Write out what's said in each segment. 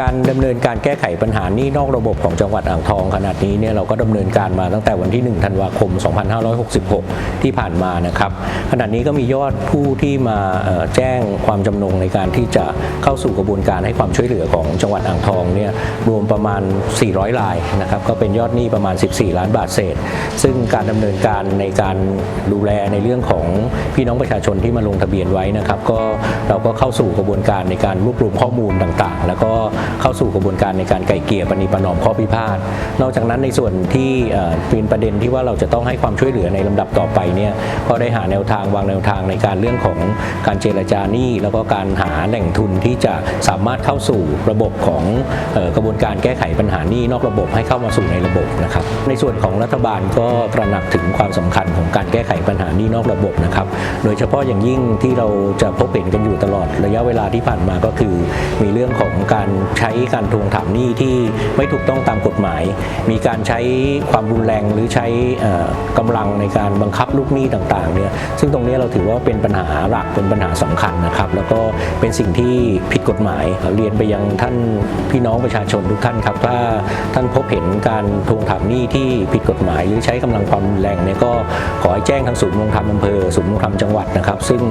การดำเนินการแก้ไขปัญหานี้นอกระบบของจังหวัดอ่างทองขนาดนี้เนี่ยเราก็ดำเนินการมาตั้งแต่วันที่ 1 ธันวาคม 2566 ที่ผ่านมานะครับขณะนี้ก็มียอดผู้ที่มาแจ้งความจำนงในการที่จะเข้าสู่กระบวนการให้ความช่วยเหลือของจังหวัดอ่างทองเนี่ยรวมประมาณ 400รายนะครับก็เป็นยอดหนี้ประมาณ 14 ล้านบาทเศษ ซึ่งการดำเนินการในการดูแลในเรื่องของพี่น้องประชาชนที่มาลงทะเบียนไว้นะครับก็เราก็เข้าสู่กระบวนการในการรวบรวมข้อมูลต่างๆ แล้วก็เข้าสู่กระบวนการในการไก่เกี่ยปณิประนอมข้อพิพาทนอกจากนั้นในส่วนที่เป็นประเด็นที่ว่าเราจะต้องให้ความช่วยเหลือในลำดับต่อไปเนี่ยก็ได้หาแนวทางวางแนวทางในการเรื่องของการเจรจาหนี้แล้วก็การหาแหล่งทุนที่จะสามารถเข้าสู่ระบบของกระบวนการแก้ไขปัญหาหนี้นอกระบบให้เข้ามาสู่ในระบบนะครับ ในส่วนของรัฐบาลก็ตระหนักถึงความสำคัญของการแก้ไขปัญหาหนี้นอกระบบนะครับ โดยเฉพาะอย่างยิ่งที่เราจะพบเห็นกันอยู่ตลอดระยะเวลาที่ผ่านมาก็คือ มีเรื่องของการใช้การทวงถามหนี้ที่ไม่ถูกต้องตามกฎหมาย มีการใช้ความรุนแรงหรือใช้เอ่อกำลังในการบังคับลูกหนี้ต่างๆเนี่ยซึ่งตรงนี้เราถือว่าเป็นปัญหาหลักเป็นปัญหาสำคัญนะครับ แล้วก็เป็นสิ่งที่ผิดกฎหมายเรียนไปยังท่านพี่น้องประชาชนทุกท่านครับถ้าท่านพบเห็นการทวงถามหนี้ที่ผิดกฎหมาย หรือใช้กำลังความรุนแรงเนี่ยก็ขอให้แจ้งทางศูนย์ดำรงธรรมอำเภอศูนย์ดำรงธรรมจังหวัดนะครับ ซึ่ง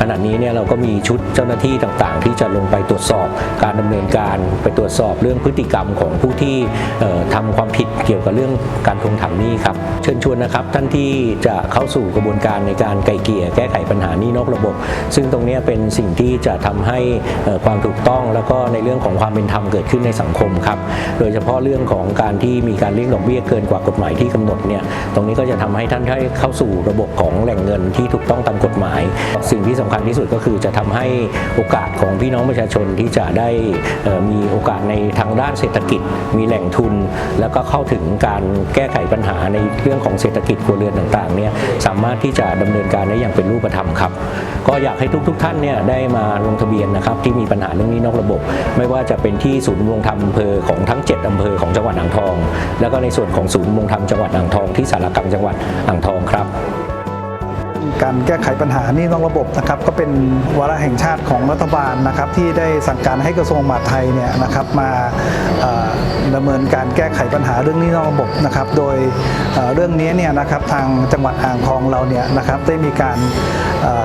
ขณะนี้เนี่ยเราก็มีชุดเจ้าหน้าที่ต่างๆ ที่จะลงไปตรวจสอบการดำเนินการไปตรวจสอบเรื่องพฤติกรรมของผู้ที่เอ่อทำความผิดเกี่ยวกับเรื่องการทวงถามหนี้ครับ เชิญชวนนะครับท่านที่จะเข้าสู่กระบวนการในการไกลเกลี่ยแก้ไขปัญหานี้นอกระบบ ซึ่งตรงนี้เป็นสิ่งที่จะทำให้ความถูกต้องแล้วก็ในเรื่องของความเป็นธรรมเกิดขึ้นในสังคมครับ โดยเฉพาะเรื่องของการที่มีการเรียกดอกเบี้ยเกินกว่ากฎหมายที่กำหนดเนี่ย ตรงนี้ก็จะทำให้ท่านได้เข้าสู่ระบบของแหล่งเงินที่ถูกต้องตามกฎหมาย สิ่งที่สำคัญที่สุดก็คือจะทำให้โอกาสของพี่น้องประชาชนที่จะได้เอ่อมีโอกาสในทางด้านเศรษฐกิจ มีแหล่งทุน แล้วก็เข้าถึงการแก้ไขปัญหาในเรื่องของเศรษฐกิจครัวเรือนต่างๆเนี่ยสามารถที่จะดำเนินการได้อย่างเป็นรูปธรรมครับ ก็อยากให้ทุกๆทท่านเนี่ยได้มาลงทะเบียนนะครับที่มีปัญหาเรื่องนี้นอกระบบ ไม่ว่าจะเป็นที่ศูนย์ดำรงธรรมอำเภอของทั้ง 7อำเภอของจังหวัดอ่างทอง แล้วก็ในส่วนของศูนย์ดำรงธรรมจังหวัดอ่างทองที่สารกลางจังหวัดอ่างทองครับ การแก้ไขปัญหานี่นอกระบบนะครับก็เป็นวาระแห่งชาติของรัฐบาลนะครับที่ได้สั่งการให้กระทรวงมหาดไทยเนี่ยนะครับมาเอ่อดำเนินการแก้ไขปัญหาเรื่องหนี้นอกระบบนะครับโดยเรื่องนี้เนี่ยนะครับทางจังหวัดอ่างทองเราเนี่ยนะครับได้มีการ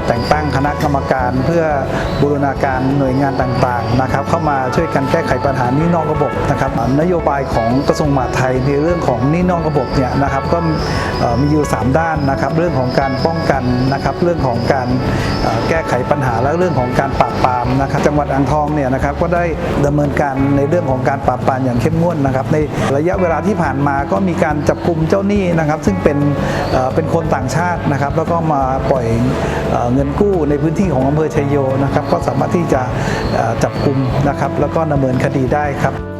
แต่งตั้งคณะกรรมการเพื่อบูรณาการหน่วยงานต่างๆนะครับเข้ามาช่วยกันแก้ไขปัญหาหนี้นอกระบบนะครับนโยบายของกระทรวงมหาดไทยในเรื่องของหนี้นอกระบบเนี่ยนะครับก็มีอยู่ 3 ด้านนะครับ เรื่องของการป้องกันนะครับเรื่องของการ แก้ไขปัญหาและเรื่องของการปราบปรามนะครับ จังหวัดอ่างทองเนี่ยนะครับก็ได้ดำเนินการในเรื่องของการปราบปรามอย่างเข้มงวดนะครับ ในระยะเวลาที่ผ่านมาก็มีการจับกลุ่มเจ้าหนี้นะครับ ซึ่งเป็นเป็นคนต่างชาตินะครับ แล้วก็มาปล่อยเอเงินกู้ในพื้นที่ของอำเภอชัยโยนะครับ ก็สามารถที่จะจับกลุ่มนะครับ แล้วก็ดำเนินคดีได้ครับ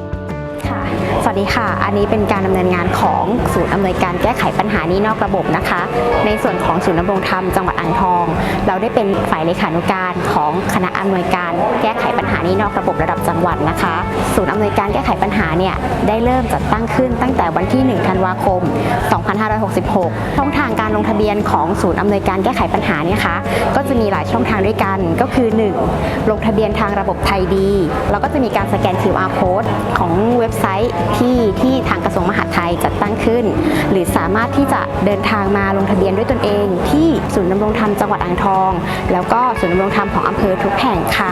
สวัสดีค่ะ อันนี้เป็นการดำเนินงานของศูนย์อำนวยการแก้ไขปัญหานี้นอกระบบนะคะ ในส่วนของศูนย์ดำรงธรรมจังหวัดอ่างทอง เราได้เป็นฝ่ายเลขานุการของคณะอำนวยการแก้ไขปัญหานี้นอกระบบระดับจังหวัดนะคะ ศูนย์อำนวยการแก้ไขปัญหาเนี่ยได้เริ่มจัดตั้งขึ้นตั้งแต่วันที่ 1 ธันวาคม 2566 ช่องทางการลงทะเบียนของศูนย์อำนวยการแก้ไขปัญหาเนี่ยคะก็จะมีหลายช่องทางด้วยกันก็คือ 1. ลงทะเบียนทางระบบไทยดี แล้วก็จะมีการสแกน QR code ของเว็บไซต์ที่ที่ทางกระทรวงมหาดไทยจัดตั้งขึ้น หรือสามารถที่จะเดินทางมาลงทะเบียนด้วยตนเอง ที่ศูนย์ดำรงธรรมจังหวัดอ่างทอง แล้วก็ศูนย์ดำรงธรรมของอำเภอทุกแห่งค่ะ